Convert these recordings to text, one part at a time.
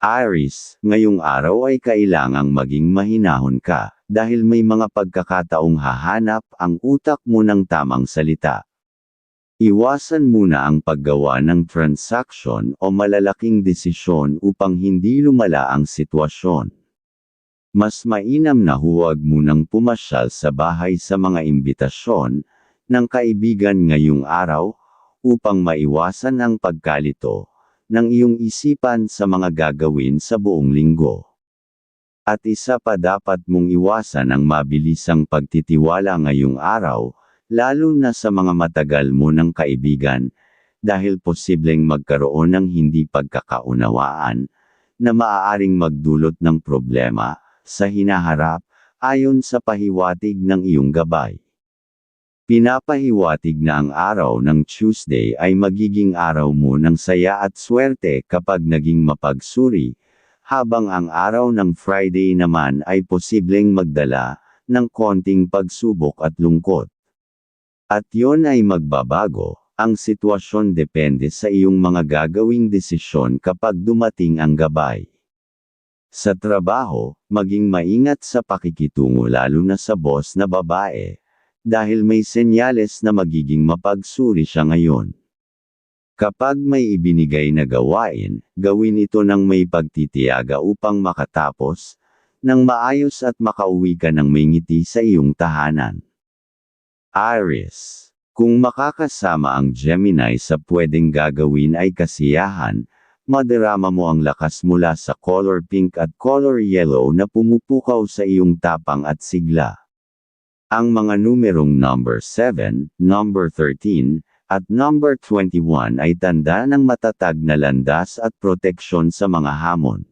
Aris, ngayong araw ay kailangang maging mahinahon ka, dahil may mga pagkakataong hahanap ang utak mo ng tamang salita. Iwasan muna ang paggawa ng transaksyon o malalaking desisyon upang hindi lumala ang sitwasyon. Mas mainam na huwag munang pumasyal sa bahay sa mga imbitasyon ng kaibigan ngayong araw upang maiwasan ang pagkalito ng iyong isipan sa mga gagawin sa buong linggo. At isa pa dapat mong iwasan ang mabilisang pagtitiwala ngayong araw, lalo na sa mga matagal mo ng kaibigan, dahil posibleng magkaroon ng hindi pagkakaunawaan, na maaaring magdulot ng problema, sa hinaharap, ayon sa pahiwatig ng iyong gabay. Pinapahiwatig na ang araw ng Tuesday ay magiging araw mo ng saya at swerte kapag naging mapagsuri, habang ang araw ng Friday naman ay posibleng magdala ng konting pagsubok at lungkot. At yon ay magbabago, ang sitwasyon depende sa iyong mga gagawing desisyon kapag dumating ang gabay. Sa trabaho, maging maingat sa pakikitungo lalo na sa boss na babae, dahil may senyales na magiging mapagsuri siya ngayon. Kapag may ibinigay na gawain, gawin ito ng may pagtitiyaga upang makatapos, ng maayos at makauwi ka ng may ngiti sa iyong tahanan. Aries. Kung makakasama ang Gemini sa pwedeng gagawin ay kasiyahan, madarama mo ang lakas mula sa color pink at color yellow na pumupukaw sa iyong tapang at sigla. Ang mga numerong number 7, number 13, at number 21 ay tanda ng matatag na landas at proteksyon sa mga hamon.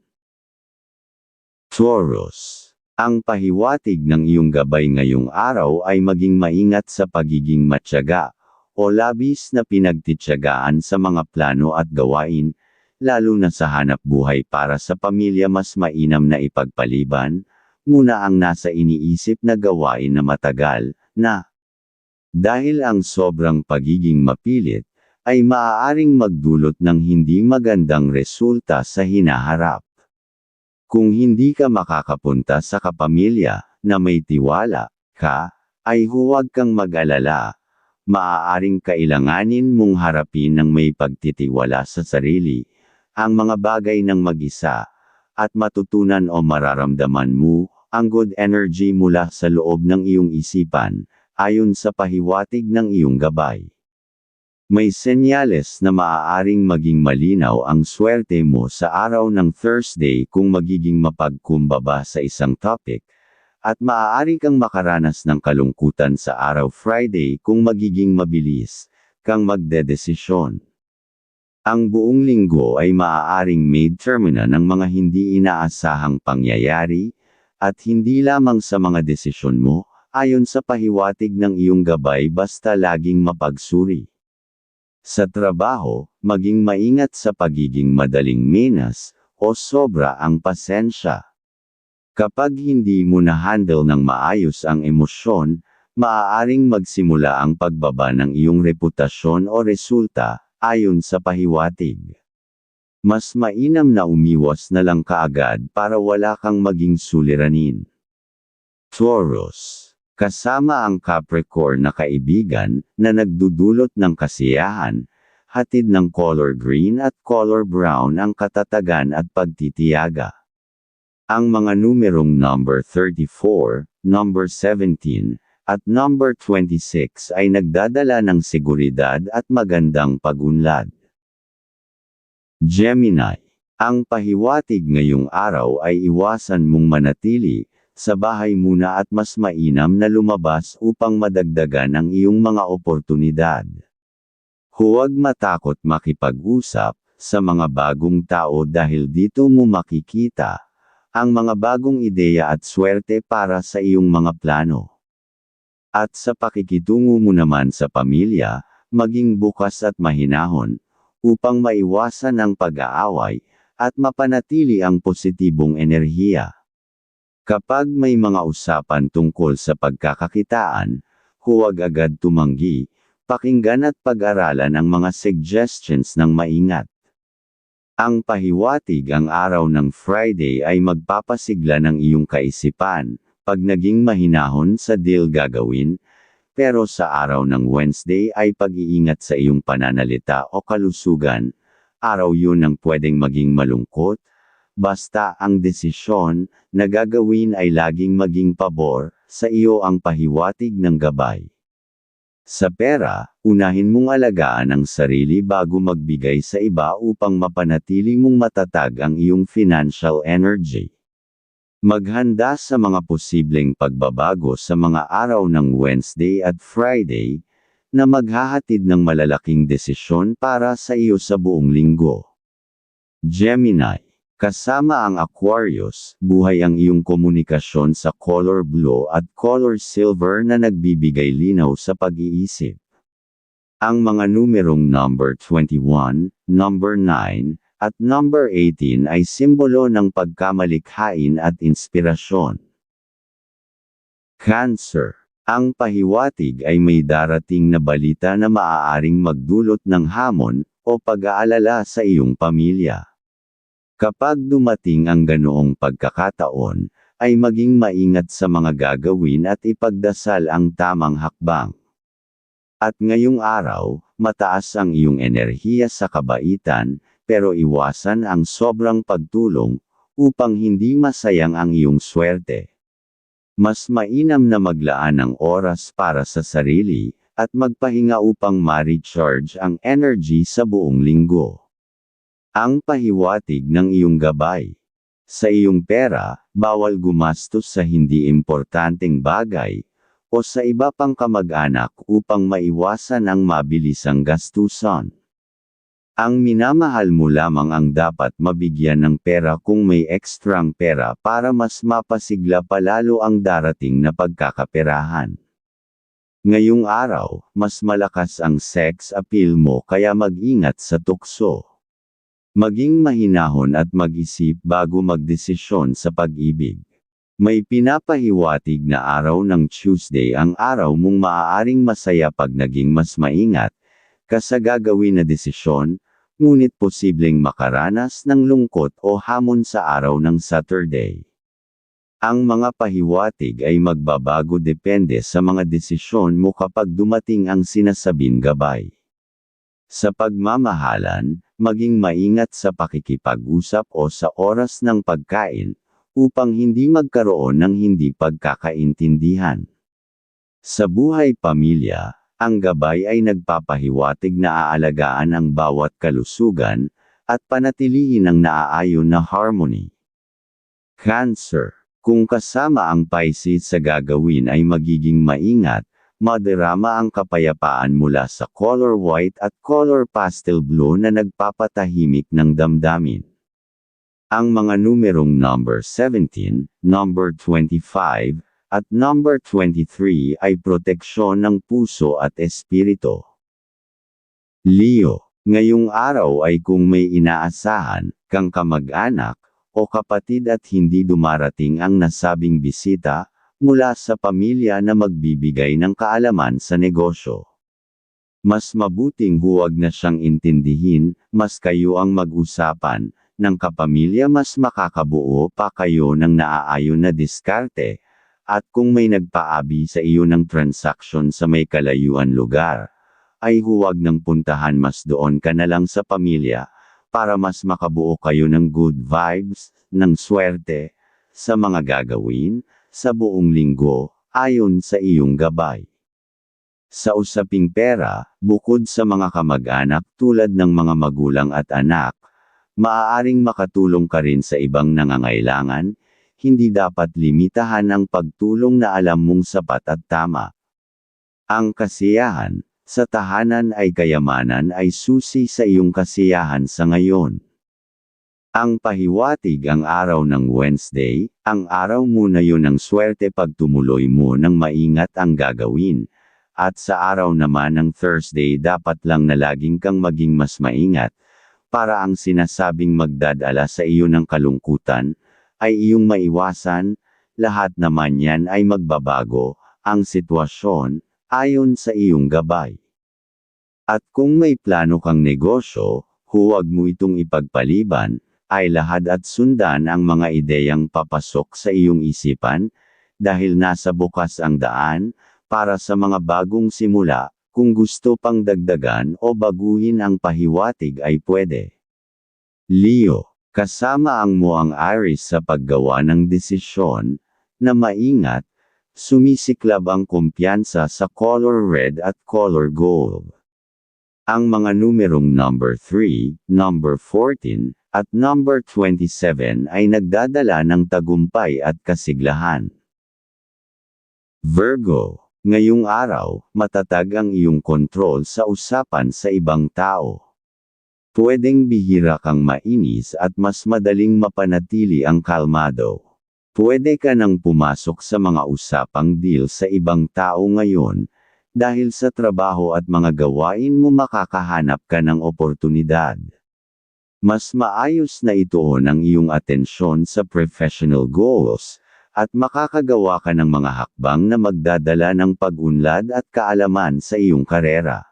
Taurus. Ang pahiwatig ng iyong gabay ngayong araw ay maging maingat sa pagiging matyaga, o labis na pinagtityagaan sa mga plano at gawain, lalo na sa hanap buhay para sa pamilya mas mainam na ipagpaliban, muna ang nasa iniisip na gawain na matagal, na dahil ang sobrang pagiging mapilit, ay maaaring magdulot ng hindi magandang resulta sa hinaharap. Kung hindi ka makakapunta sa kapamilya, na may tiwala, ka, ay huwag kang mag-alala. Maaaring kailanganin mong harapin ng may pagtitiwala sa sarili, ang mga bagay ng mag-isa, at matutunan o mararamdaman mo, ang good energy mula sa loob ng iyong isipan, ayon sa pahiwatig ng iyong gabay. May senyales na maaaring maging malinaw ang swerte mo sa araw ng Thursday kung magiging mapagkumbaba sa isang topic, at maaari kang makaranas ng kalungkutan sa araw Friday kung magiging mabilis kang magdedesisyon. Ang buong linggo ay maaaring made termina ng mga hindi inaasahang pangyayari, at hindi lamang sa mga desisyon mo, ayon sa pahiwatig ng iyong gabay basta laging mapagsuri. Sa trabaho, maging maingat sa pagiging madaling minas, o sobra ang pasensya. Kapag hindi mo na-handle ng maayos ang emosyon, maaaring magsimula ang pagbaba ng iyong reputasyon o resulta, ayon sa pahiwatig. Mas mainam na umiwas na lang kaagad para wala kang maging suliranin. Taurus kasama ang Capricorn na kaibigan, na nagdudulot ng kasiyahan, hatid ng color green at color brown ang katatagan at pagtitiyaga. Ang mga numerong number 34, number 17, at number 26 ay nagdadala ng seguridad at magandang pagunlad. Gemini. Ang pahiwatig ngayong araw ay iwasan mong manatili, sa bahay muna at mas mainam na lumabas upang madagdagan ang iyong mga oportunidad. Huwag matakot makipag-usap sa mga bagong tao dahil dito mo makikita ang mga bagong ideya at swerte para sa iyong mga plano. At sa pakikitungo mo naman sa pamilya, maging bukas at mahinahon, upang maiwasan ang pag-aaway, at mapanatili ang positibong enerhiya. Kapag may mga usapan tungkol sa pagkakakitaan, huwag agad tumanggi, pakinggan at pag-aralan ang mga suggestions ng maingat. Ang pahiwatig ang araw ng Friday ay magpapasigla ng iyong kaisipan, pag naging mahinahon sa deal gagawin, pero sa araw ng Wednesday ay pag-iingat sa iyong pananalita o kalusugan, araw yun ang pwedeng maging malungkot, basta ang desisyon na gagawin ay laging maging pabor, sa iyo ang pahiwatig ng gabay. Sa pera, unahin mong alagaan ang sarili bago magbigay sa iba upang mapanatili mong matatag ang iyong financial energy. Maghanda sa mga posibleng pagbabago sa mga araw ng Wednesday at Friday, na maghahatid ng malalaking desisyon para sa iyo sa buong linggo. Gemini Kasama ang Aquarius, buhay ang iyong komunikasyon sa color blue at color silver na nagbibigay linaw sa pag-iisip. Ang mga numerong number 21, number 9, at number 18 ay simbolo ng pagkamalikhain at inspirasyon. Cancer Ang pahiwatig ay may darating na balita na maaaring magdulot ng hamon o pag-aalala sa iyong pamilya. Kapag dumating ang ganoong pagkakataon, ay maging maingat sa mga gagawin at ipagdasal ang tamang hakbang. At ngayong araw, mataas ang iyong enerhiya sa kabaitan, pero iwasan ang sobrang pagtulong, upang hindi masayang ang iyong swerte. Mas mainam na maglaan ng oras para sa sarili, at magpahinga upang ma-recharge ang energy sa buong linggo. Ang pahiwatig ng iyong gabay. Sa iyong pera, bawal gumastos sa hindi importanteng bagay, o sa iba pang kamag-anak upang maiwasan ang mabilisang gastusan. Ang minamahal mo lamang ang dapat mabigyan ng pera kung may ekstrang pera para mas mapasigla palalo ang darating na pagkakaperahan. Ngayong araw, mas malakas ang sex appeal mo kaya mag-ingat sa tukso. Maging mahinahon at mag-isip bago magdesisyon sa pag-ibig. May pinapahiwatig na araw ng Tuesday ang araw mong maaaring masaya pag naging mas maingat, ka na desisyon, ngunit posibleng makaranas ng lungkot o hamon sa araw ng Saturday. Ang mga pahiwatig ay magbabago depende sa mga desisyon mo kapag dumating ang sinasabing gabay. Sa pagmamahalan, maging maingat sa pakikipag-usap o sa oras ng pagkain, upang hindi magkaroon ng hindi pagkakaintindihan. Sa buhay pamilya, ang gabay ay nagpapahiwatig na aalagaan ang bawat kalusugan, at panatilihin ang naaayon na harmony. Cancer Kung kasama ang Pisces sa gagawin ay magiging maingat, madarama ang kapayapaan mula sa color white at color pastel blue na nagpapatahimik ng damdamin. Ang mga numerong number 17, number 25, at number 23 ay proteksyon ng puso at espiritu. Leo, ngayong araw ay kung may inaasahan, kang kamag-anak, o kapatid at hindi dumarating ang nasabing bisita, mula sa pamilya na magbibigay ng kaalaman sa negosyo. Mas mabuting huwag na siyang intindihin, mas kayo ang mag-usapan, ng kapamilya mas makakabuo pa kayo ng naaayon na diskarte, at kung may nagpaabi sa iyo ng transaction sa may kalayuan lugar, ay huwag nang puntahan mas doon ka na lang sa pamilya, para mas makabuo kayo ng good vibes, ng swerte, sa mga gagawin, sa buong linggo, ayon sa iyong gabay. Sa usaping pera, bukod sa mga kamag-anak tulad ng mga magulang at anak, maaaring makatulong ka rin sa ibang nangangailangan, hindi dapat limitahan ang pagtulong na alam mong sapat at tama. Ang kasiyahan, sa tahanan ay kayamanan ay susi sa iyong kasiyahan sa ngayon. Ang pahiwatig ang araw ng Wednesday, ang araw mo na yun ang swerte pag tumuloy mo ng maingat ang gagawin. At sa araw naman ng Thursday dapat lang na laging kang maging mas maingat, para ang sinasabing magdadala sa iyo ng kalungkutan, ay iyong maiwasan, lahat naman yan ay magbabago, ang sitwasyon, ayon sa iyong gabay. At kung may plano kang negosyo, huwag mo itong ipagpaliban, ay lahad at sundan ang mga ideyang papasok sa iyong isipan, dahil nasa bukas ang daan, para sa mga bagong simula, kung gusto pang dagdagan o baguhin ang pahiwatig ay pwede. Leo, kasama ang mo ang Aries sa paggawa ng desisyon, na maingat, sumisiklab ang kumpiyansa sa color red at color gold. Ang mga numerong number 3, number 14, at number 27 ay nagdadala ng tagumpay at kasiglahan. Virgo, ngayong araw, matatag ang iyong kontrol sa usapan sa ibang tao. Pwedeng bihira kang mainis at mas madaling mapanatili ang kalmado. Pwede ka nang pumasok sa mga usapang deal sa ibang tao ngayon, dahil sa trabaho at mga gawain mo makakahanap ka ng oportunidad. Mas maayos na ituon ang iyong atensyon sa professional goals, at makakagawa ka ng mga hakbang na magdadala ng pag-unlad at kaalaman sa iyong karera.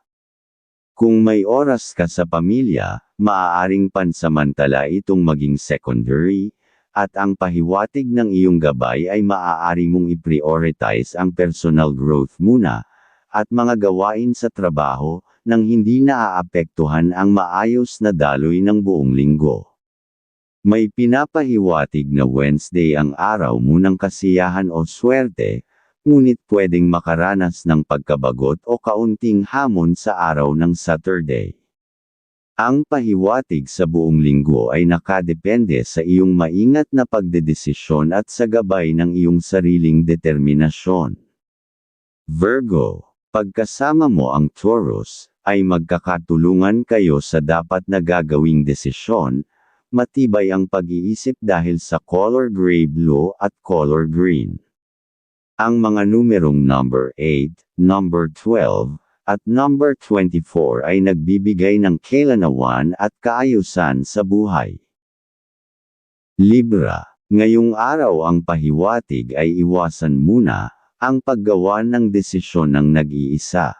Kung may oras ka sa pamilya, maaaring pansamantala itong maging secondary, at ang pahiwatig ng iyong gabay ay maaari mong i-prioritize ang personal growth muna, at mga gawain sa trabaho, nang hindi naaapektuhan ang maayos na daloy ng buong linggo. May pinapahiwatig na Wednesday ang araw mo ng kasiyahan o swerte, ngunit pwedeng makaranas ng pagkabagot o kaunting hamon sa araw ng Saturday. Ang pahiwatig sa buong linggo ay nakadepende sa iyong maingat na pagdedesisyon at sa gabay ng iyong sariling determinasyon. Virgo, pagkasama mo ang Taurus, ay magkakatulungan kayo sa dapat na gagawing desisyon, matibay ang pag-iisip dahil sa color gray blue at color green. Ang mga numerong number 8, number 12, at number 24 ay nagbibigay ng kailanawan at kaayusan sa buhay. Libra, ngayong araw ang pahiwatig ay iwasan muna, ang paggawa ng desisyon ng nag-iisa.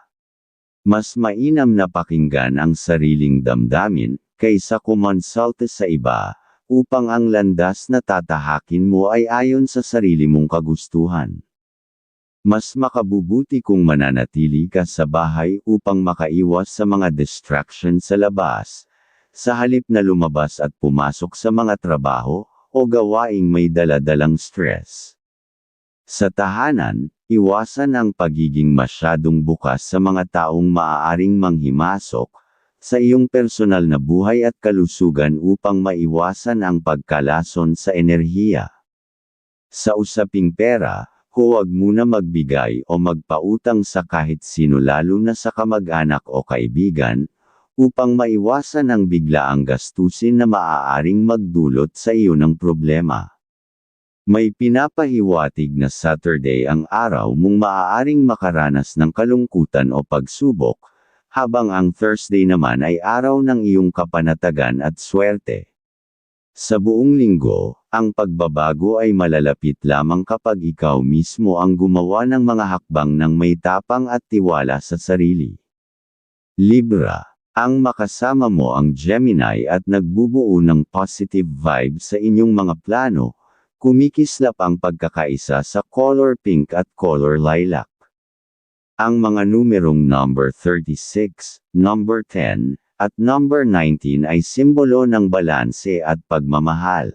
Mas mainam na pakinggan ang sariling damdamin, kaysa kumonsulte sa iba, upang ang landas na tatahakin mo ay ayon sa sarili mong kagustuhan. Mas makabubuti kung mananatili ka sa bahay upang makaiwas sa mga distraction sa labas, sa halip na lumabas at pumasok sa mga trabaho, o gawaing may daladalang stress. Sa tahanan, iwasan ang pagiging masyadong bukas sa mga taong maaaring manghimasok, sa iyong personal na buhay at kalusugan upang maiwasan ang pagkalason sa enerhiya. Sa usaping pera, huwag muna magbigay o magpautang sa kahit sino lalo na sa kamag-anak o kaibigan, upang maiwasan ang biglaang gastusin na maaaring magdulot sa iyo ng problema. May pinapahiwatig na Saturday ang araw mong maaaring makaranas ng kalungkutan o pagsubok, habang ang Thursday naman ay araw ng iyong kapanatagan at swerte. Sa buong linggo, ang pagbabago ay malalapit lamang kapag ikaw mismo ang gumawa ng mga hakbang ng may tapang at tiwala sa sarili. Libra, ang makasama mo ang Gemini at nagbubuo ng positive vibe sa inyong mga plano, kumikislap ang pagkakaisa sa color pink at color lilac. Ang mga numerong number 36, number 10, at number 19 ay simbolo ng balanse at pagmamahal.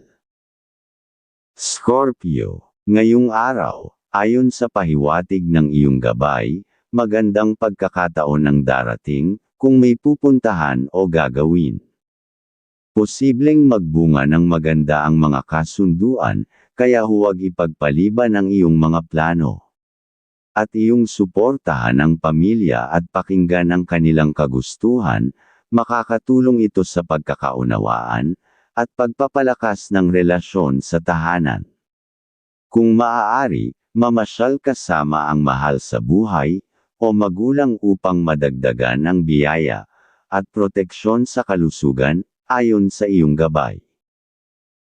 Scorpio, ngayong araw, ayon sa pahiwatig ng iyong gabay, magandang pagkakataon ang darating, kung may pupuntahan o gagawin. Posibleng magbunga ng maganda ang mga kasunduan, kaya huwag ipagpaliban ang iyong mga plano at iyong suportahan ang pamilya at pakinggan ang kanilang kagustuhan, makakatulong ito sa pagkakaunawaan, at pagpapalakas ng relasyon sa tahanan. Kung maaari, mamasyal kasama ang mahal sa buhay, o magulang upang madagdagan ang biyaya, at proteksyon sa kalusugan, ayon sa iyong gabay.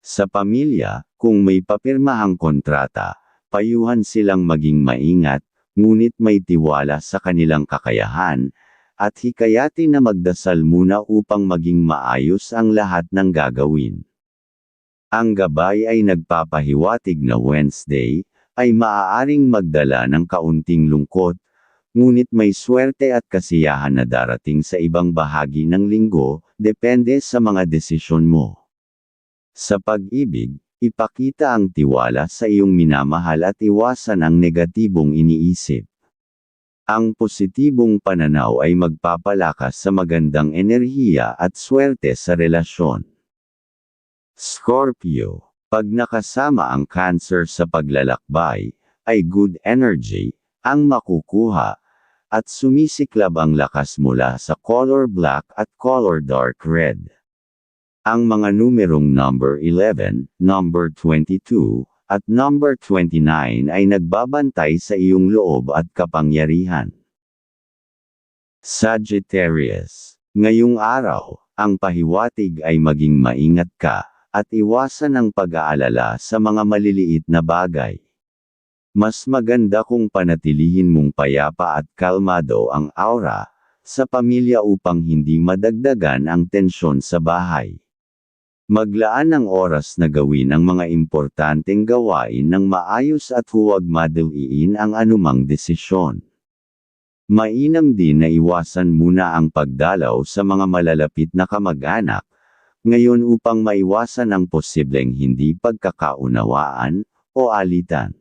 Sa pamilya, kung may papirmahang kontrata, payuhan silang maging maingat, ngunit may tiwala sa kanilang kakayahan, at hikayatin na magdasal muna upang maging maayos ang lahat ng gagawin. Ang gabay ay nagpapahiwatig na Wednesday, ay maaaring magdala ng kaunting lungkot, ngunit may swerte at kasiyahan na darating sa ibang bahagi ng linggo, depende sa mga desisyon mo. Sa pag-ibig, ipakita ang tiwala sa iyong minamahal at iwasan ang negatibong iniisip. Ang positibong pananaw ay magpapalakas sa magandang enerhiya at swerte sa relasyon. Scorpio, pag nakasama ang Cancer sa paglalakbay, ay good energy ang makukuha at sumisiklab ang lakas mula sa color black at color dark red. Ang mga numerong number 11, number 22, at number 29 ay nagbabantay sa iyong loob at kapangyarihan. Sagittarius, ngayong araw, ang pahiwatig ay maging maingat ka, at iwasan ang pag-aalala sa mga maliliit na bagay. Mas maganda kung panatilihin mong payapa at kalmado ang aura, sa pamilya upang hindi madagdagan ang tensyon sa bahay. Maglaan ng oras na gawin ang mga importanteng gawain ng maayos at huwag madaliin ang anumang desisyon. Mainam din na iwasan muna ang pagdalaw sa mga malalapit na kamag-anak, ngayon upang maiwasan ang posibleng hindi pagkakaunawaan o alitan.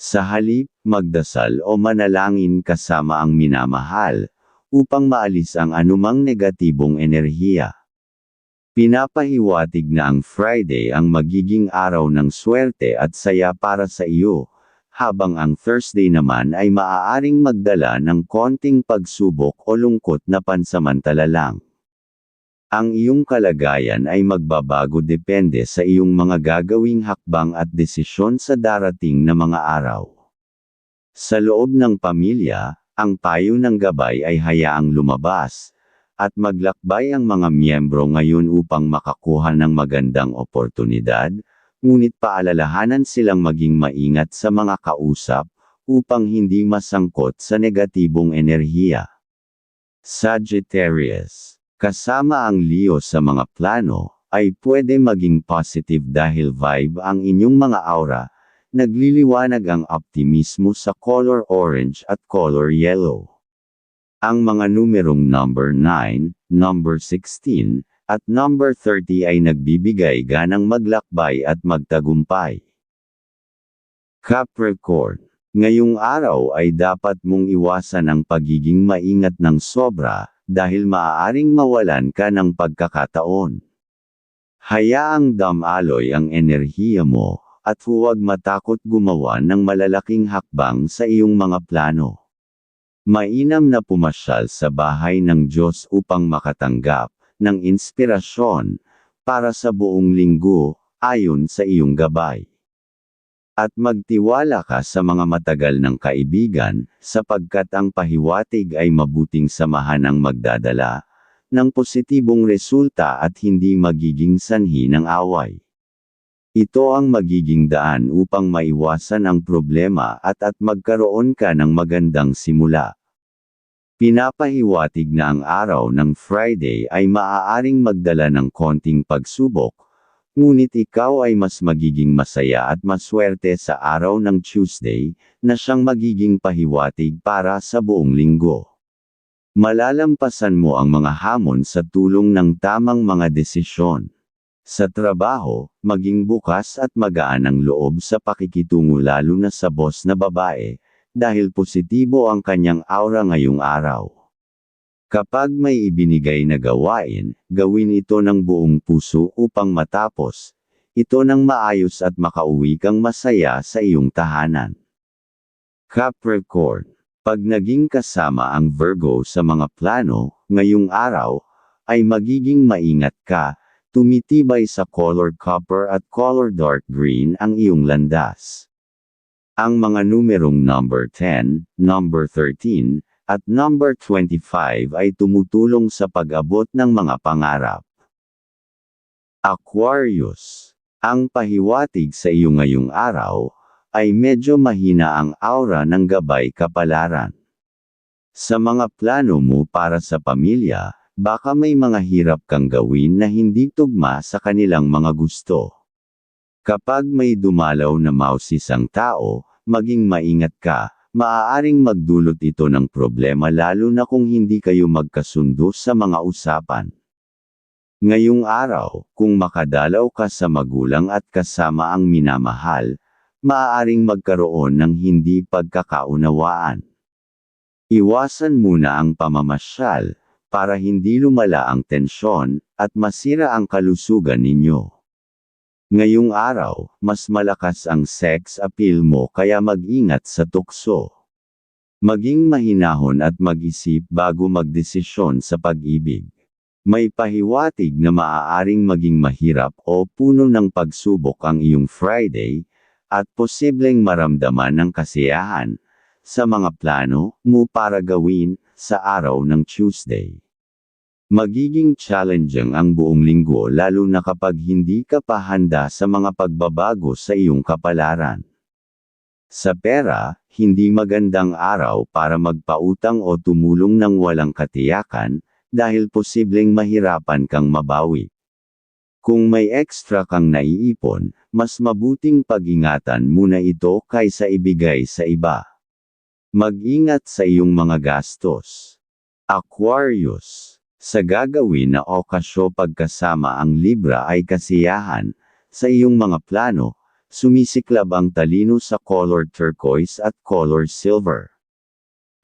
Sa halip, magdasal o manalangin kasama ang minamahal, upang maalis ang anumang negatibong enerhiya. Pinapahiwatig na ang Friday ang magiging araw ng swerte at saya para sa iyo, habang ang Thursday naman ay maaaring magdala ng konting pagsubok o lungkot na pansamantala lang. Ang iyong kalagayan ay magbabago depende sa iyong mga gagawing hakbang at desisyon sa darating na mga araw. Sa loob ng pamilya, ang payo ng gabay ay hayaang lumabas, at maglakbay ang mga miyembro ngayon upang makakuha ng magandang oportunidad, ngunit paalalahanan silang maging maingat sa mga kausap, upang hindi masangkot sa negatibong enerhiya. Sagittarius, kasama ang Leo sa mga plano, ay pwede maging positive dahil vibe ang inyong mga aura, nagliliwanag ang optimismo sa color orange at color yellow. Ang mga numerong number 9, number 16, at number 30 ay nagbibigay ganang maglakbay at magtagumpay. Capricorn, ngayong araw ay dapat mong iwasan ang pagiging maingat ng sobra, dahil maaaring mawalan ka ng pagkakataon. Hayaang damaloy ang enerhiya mo, at huwag matakot gumawa ng malalaking hakbang sa iyong mga plano. Mainam na pumasyal sa bahay ng Diyos upang makatanggap ng inspirasyon para sa buong linggo, ayon sa iyong gabay. At magtiwala ka sa mga matagal ng kaibigan, sapagkat ang pahiwatig ay mabuting samahan ang magdadala ng positibong resulta at hindi magiging sanhi ng away. Ito ang magiging daan upang maiwasan ang problema at at magkaroon ka ng magandang simula. Pinapahiwatig na ang araw ng Friday ay maaaring magdala ng konting pagsubok, ngunit ikaw ay mas magiging masaya at maswerte sa araw ng Tuesday, na siyang magiging pahiwatig para sa buong linggo. Malalampasan mo ang mga hamon sa tulong ng tamang mga desisyon. Sa trabaho, maging bukas at magaan ang loob sa pakikitungo lalo na sa boss na babae, dahil positibo ang kanyang aura ngayong araw. Kapag may ibinigay na gawain, gawin ito ng buong puso upang matapos, ito ng maayos at makauwi kang masaya sa iyong tahanan. Capricorn, pag naging kasama ang Virgo sa mga plano, ngayong araw, ay magiging maingat ka, Tumitibay sa color copper at color dark green ang iyong landas. Ang mga numerong number 10, number 13, at number 25 ay tumutulong sa pag-abot ng mga pangarap. Aquarius, ang pahiwatig sa iyo ngayong araw, ay medyo mahina ang aura ng gabay kapalaran. Sa mga plano mo para sa pamilya, baka may mga hirap kang gawin na hindi tugma sa kanilang mga gusto. Kapag may dumalaw na mausis ang tao, maging maingat ka, maaaring magdulot ito ng problema lalo na kung hindi kayo magkasundo sa mga usapan. Ngayong araw, kung makadalaw ka sa magulang at kasama ang minamahal, maaaring magkaroon ng hindi pagkakaunawaan. Iwasan muna ang pamamasyal, para hindi lumala ang tensyon, at masira ang kalusugan ninyo. Ngayong araw, mas malakas ang sex appeal mo kaya mag-ingat sa tukso. Maging mahinahon at mag-isip bago magdesisyon sa pag-ibig. May pahiwatig na maaaring maging mahirap o puno ng pagsubok ang iyong Friday, at posibleng maramdaman ng kasiyahan, sa mga plano mo para gawin sa araw ng Tuesday. Magiging challenging ang buong linggo lalo na kapag hindi ka pa handa sa mga pagbabago sa iyong kapalaran. Sa pera, hindi magandang araw para magpautang o tumulong ng walang katiyakan, dahil posibleng mahirapan kang mabawi. Kung may extra kang naiipon, mas mabuting pag-ingatan muna ito kaysa ibigay sa iba. Mag-ingat sa iyong mga gastos. Aquarius. Sa gagawin na okasyo pagkasama ang Libra ay kasiyahan, sa iyong mga plano, sumisiklab ang talino sa color turquoise at color silver.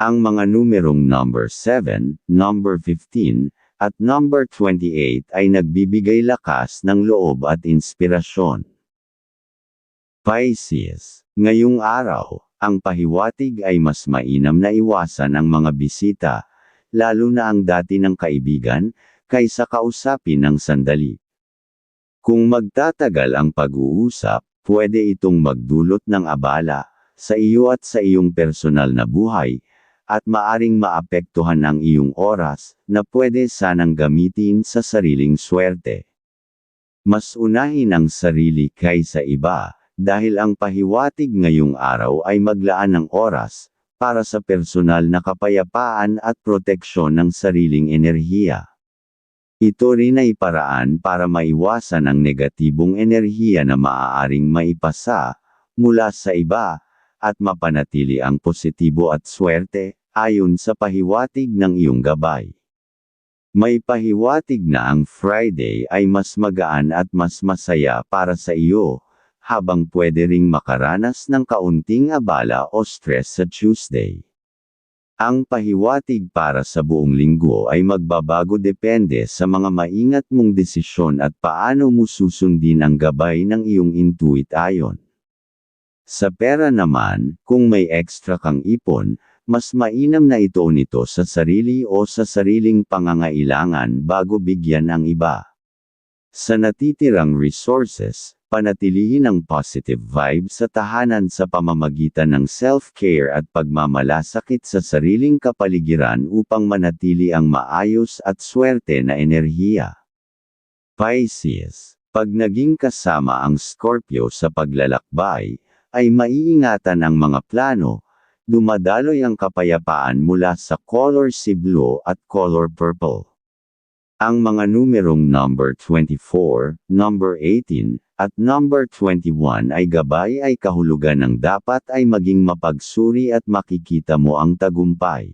Ang mga numerong number 7, number 15, at number 28 ay nagbibigay lakas ng loob at inspirasyon. Pisces. Ngayong araw, ang pahiwatig ay mas mainam na iwasan ang mga bisita, lalo na ang dati ng kaibigan, kaysa kausapin ng sandali. Kung magtatagal ang pag-uusap, pwede itong magdulot ng abala, sa iyo at sa iyong personal na buhay, at maaring maapektuhan ang iyong oras, na pwede sanang gamitin sa sariling swerte. Mas unahin ang sarili kaysa iba, dahil ang pahiwatig ngayong araw ay maglaan ng oras, para sa personal na kapayapaan at proteksyon ng sariling enerhiya. Ito rin ay paraan para maiwasan ang negatibong enerhiya na maaaring maipasa, mula sa iba, at mapanatili ang positibo at swerte, ayon sa pahiwatig ng iyong gabay. May pahiwatig na ang Friday ay mas magaan at mas masaya para sa iyo, habang pwede ring makaranas ng kaunting abala o stress sa Tuesday. Ang pahiwatig para sa buong linggo ay magbabago depende sa mga maingat mong desisyon at paano mo susundin ang gabay ng iyong intuit ayon. Sa pera naman, kung may extra kang ipon, mas mainam na ito nito sa sarili o sa sariling pangangailangan bago bigyan ang iba. Sa natitirang resources, panatilihin ang positive vibe sa tahanan sa pamamagitan ng self-care at pagmamalasakit sa sariling kapaligiran upang manatili ang maayos at swerte na enerhiya. Pisces, pag naging kasama ang Scorpio sa paglalakbay, ay maiingatan ang mga plano, dumadaloy ang kapayapaan mula sa color sea blue at color purple. Ang mga numerong number 24, number 18, at number 21 ay gabay ay kahulugan ng dapat ay maging mapagsuri at makikita mo ang tagumpay.